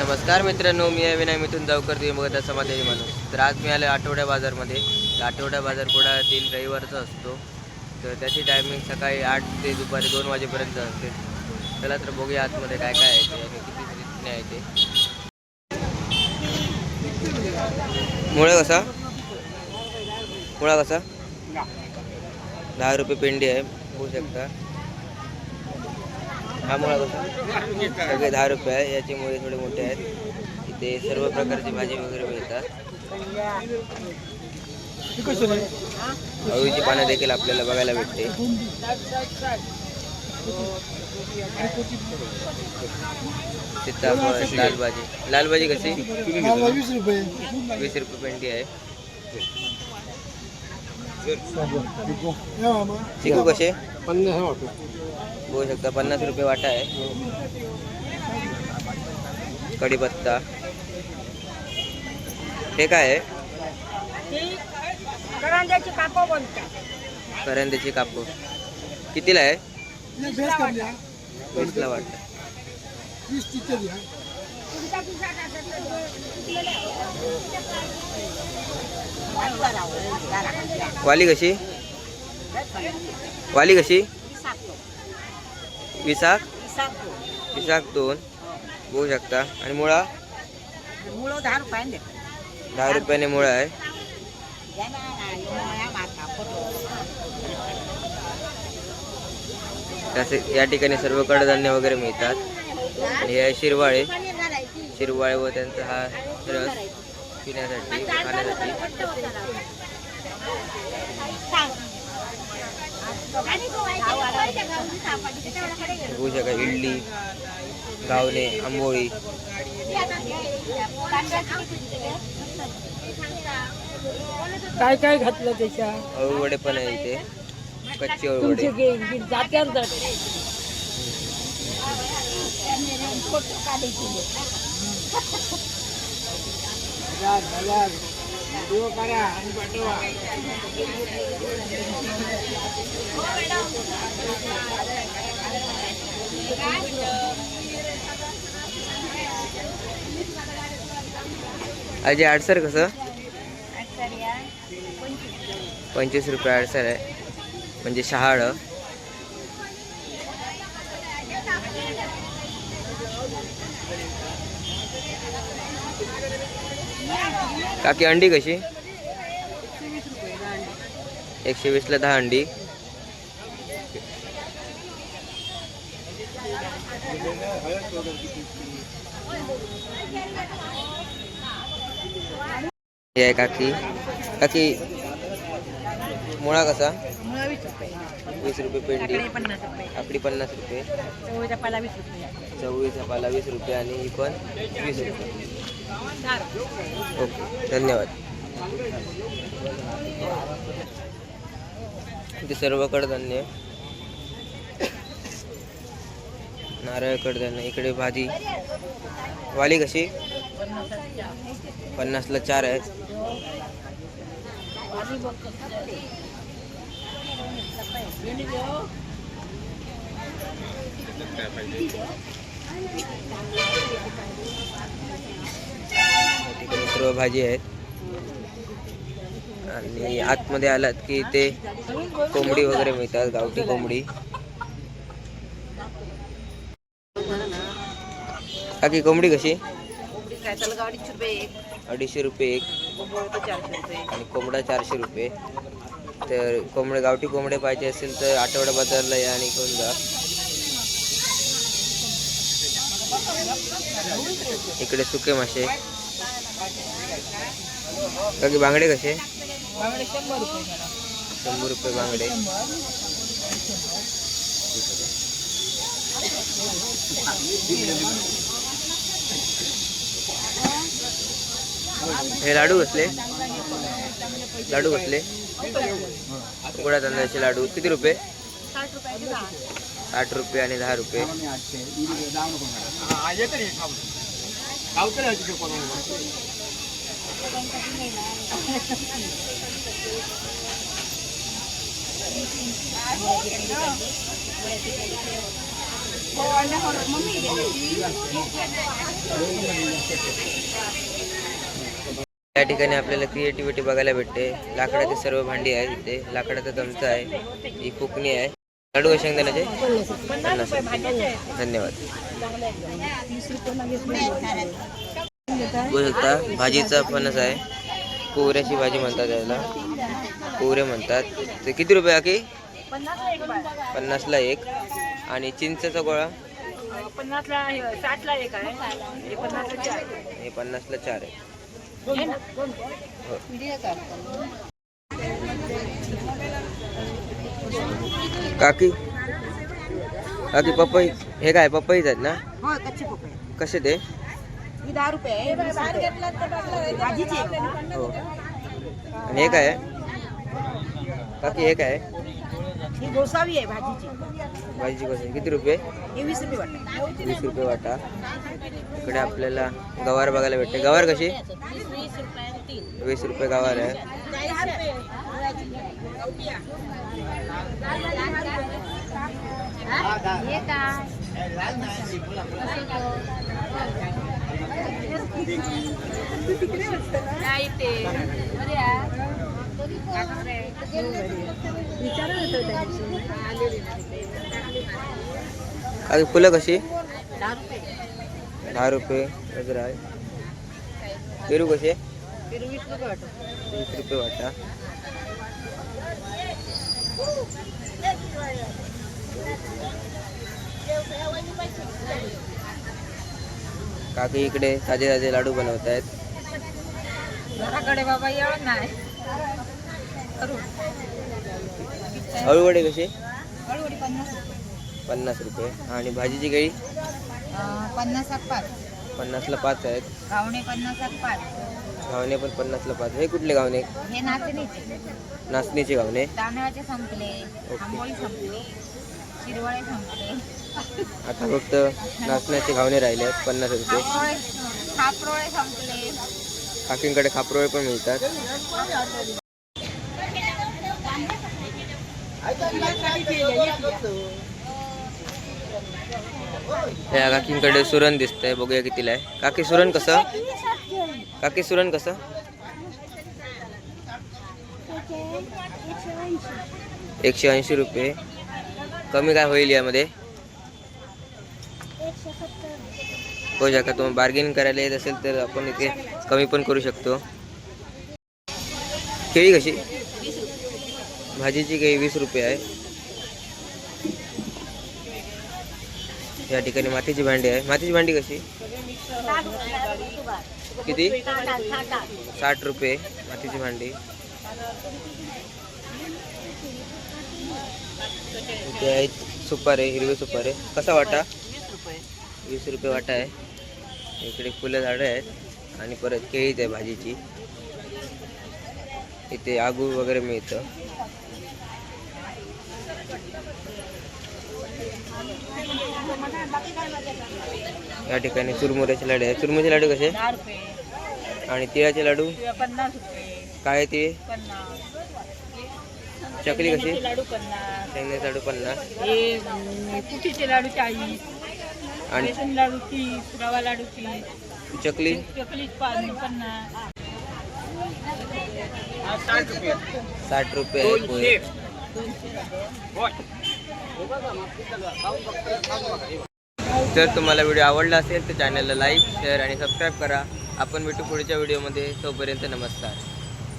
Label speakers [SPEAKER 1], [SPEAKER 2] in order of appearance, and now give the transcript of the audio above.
[SPEAKER 1] नमस्कार मित्रांनो मी आहे विनय मिथून जावकर तुम्ही बघत असा माझ्याही माणूस. तर आज मी आलो आठवड्या बाजारमध्ये. आठवड्या बाजार कुडाळातील रविवारचा असतो. तर त्याची टायमिंग सकाळी आठ ते दुपारी दोन वाजेपर्यंत असते. चला तर बघूया आतमध्ये काय काय आहे ते आणि किती रीतीने आहे ते. मुळा कसा? मुळा कसा? दहा रुपये पेंडी आहे होऊ शकता. हा मुळा सगळे दहा रुपये आहे याची मुळे थोडे मोठे आहेत. इथे सर्व प्रकारची भाजी वगैरे मिळतात. अळूची पानं देखील आपल्याला बघायला भेटते. सीताफळ लाल भाजी लाल भाजी कशी?
[SPEAKER 2] वीस रुपये.
[SPEAKER 1] वीस रुपये पेंडी आहे. चिकू कसे?
[SPEAKER 2] पन्नास
[SPEAKER 1] बघू शकता पन्नास रुपये वाटा आहे. कढीपत्ता. हे काय आहे?
[SPEAKER 3] करंजाची कापं बोलतात.
[SPEAKER 1] करंद्याची कापूर कितीला आहे? वीसला वाटतं
[SPEAKER 2] वीस
[SPEAKER 1] वाली कशी? वाली कशी? विसाख विसाख दोन. बघू शकता. आणि मुळा?
[SPEAKER 3] दहा रुपयाने
[SPEAKER 1] मुळा आहे. तसे या ठिकाणी सर्व कडधान्य वगैरे मिळतात. आणि हे आहे शिरवाळे. शिरवाळे व त्यांचा हा रस. पिण्यासाठी. खाण्यासाठी बघू इडली गावणे आंबोळी.
[SPEAKER 3] काय काय घातलं त्याच्या?
[SPEAKER 1] अळूवडे पण आहे इथे. कच्चे अळूवडे
[SPEAKER 3] जात्यावर
[SPEAKER 1] अजय आडसर कसं? पंचवीस रुपये आडसर आहे. म्हणजे शहाळ. काकी अंडी कशी? एकशे वीसला दहा अंडी. आहे काकी. काकी मुळा कसा? वीस रुपये पेंडी. काकडी पन्नास रुपये.
[SPEAKER 3] चवळीचा पाला वीस रुपये.
[SPEAKER 1] चवळीचा पाला वीस रुपये आणि ही पण वीस रुपये. ओके धन्यवाद. इथे सर्व कडधान्य. नारळ कडधान्य इकडे भाजी. वाली कशी? पन्नासला चार आहेत. ठिकाणी सर्व भाजी आहेत. आणि आतमध्ये आलात की ते कोंबडी वगैरे मिळतात गावठी कोंबडी. काकी कोंबडी कशी? अडीचशे रुपये एक. आणि कोंबडा चारशे रुपये. तर कोंबडे गावठी कोंबडे पाहिजे असेल तर आठवडा बाजारला या आणि घेऊन जा. इकडे सुके मासे. काकी बांगडे कसे?
[SPEAKER 3] बांगडे शंभर रुपये
[SPEAKER 1] बांगडे. हे लाडू कसले? लाडू कसले? गोळ्या तांदळाचे लाडू. किती रुपये.
[SPEAKER 3] साठ
[SPEAKER 1] रुपये आणि दहा रुपये. या ठिकाणी आपल्याला क्रिएटिव्हिटी बघायला भेटते. लाकडाचे सर्व भांडी आहेत इथे. लाकडाचा चमचा आहे. ही फुकणी आहे. लाडू आहे शेंगदाण्याचे? पन्नास रुपये. धन्यवाद. बघू शकता भाजीचा फणस आहे. कोवऱ्याची भाजी म्हणतात याला कोवरे म्हणतात. ते किती रुपये आकी पन्नासला एक. आणि चिंचेचा गोळा?
[SPEAKER 3] हे पन्नासला चार
[SPEAKER 1] हे आहे. हो. काकी? काकी पपई? हे काय पपईच आहेत ना?
[SPEAKER 3] हो
[SPEAKER 1] कसे ते?
[SPEAKER 3] ही दहा रुपये आहे. भाजीची आहे.
[SPEAKER 1] हो आणि हे काय आहे. काकी हे. काय आहे.
[SPEAKER 3] ही गोसावी आहे भाजीची.
[SPEAKER 1] भाजीची कसं किती रुपये?
[SPEAKER 3] हे वीस रुपये वाटत
[SPEAKER 1] वीस रुपये वाटा. इकडे आपल्याला गवार बघायला भेटते. गवार कशी? वीस रुपये गवार आहे. काकी फुलं कशी? दहा रुपये. गजरा आहे. पेरू कसे?
[SPEAKER 3] वीस रुपये वाटत
[SPEAKER 1] वीस रुपये वाटा. काकी इकडे ताजे ताजे लाडू बनवत आहेत.
[SPEAKER 3] घराकडे बाबा येणार नाही.
[SPEAKER 1] अळूवडे कसे?
[SPEAKER 3] पन्नास रुपये.
[SPEAKER 1] आणि भाजीची काही
[SPEAKER 3] पन्नास पाच.
[SPEAKER 1] पन्नासला पाच आहेत.
[SPEAKER 3] घावणे पन्नास पाच.
[SPEAKER 1] घावणे पण पन्नासला पाच. हे कुठले घावणे?
[SPEAKER 3] हे नाचणीचे.
[SPEAKER 1] नाचणीचे घावणे.
[SPEAKER 3] तांदळाचे संपले आंबोळी संपली शिरवळे संपले.
[SPEAKER 1] आता फक्त नाचण्याचे घावणे राहिले आहेत पन्नास रुपये. काकींकडे खापरोळे पण मिळतात. या काकींकडे सुरण दिसतंय बघूया कितीला आहे. काकी सुरण कसं? काकी सुरण कसं? एकशे ऐंशी रुपये. कमी काय होईल यामध्ये? हो शकता तुम्ही बार्गेनिंग करायला येत असेल तर आपण इथे कमी पण करू शकतो. केळी कशी? भाजीची केळी वीस रुपये आहे. या ठिकाणी मातीची भांडी आहे. मातीची भांडी कशी? किती? साठ रुपये मातीची भांडी. सुपारे हिरवे सुपारे. कसा वाटा? वीस रुपये वाटा आहे. इकडे फुलं झाडं आहेत आणि परत केळीच आहे भाजीची. इथे आगू वगैरे मिळतं. या ठिकाणी चुरमुऱ्याचे लाडू आहे चुरमुऱ्याचे लाडू कसे? आणि तिळाचे लाडू? काय आहे ते चकली कशी?
[SPEAKER 3] शेंगदाण्याचे लाडू पन्नास.
[SPEAKER 1] शेंगण्याचे लाडू पन्नास.
[SPEAKER 3] लाडू चाळीस.
[SPEAKER 1] आणि
[SPEAKER 3] बेसन लाडू तीस रवा लाडू तीस
[SPEAKER 1] चकली?
[SPEAKER 3] चकली पाच पन्नास.
[SPEAKER 1] साठ रुपये पोहे. जर तुम्हाला व्हिडिओ आवडला असेल तर चॅनलला लाईक शेअर आणि सबस्क्राईब करा. आपण भेटू पुढच्या व्हिडिओमध्ये. तोपर्यंत नमस्कार.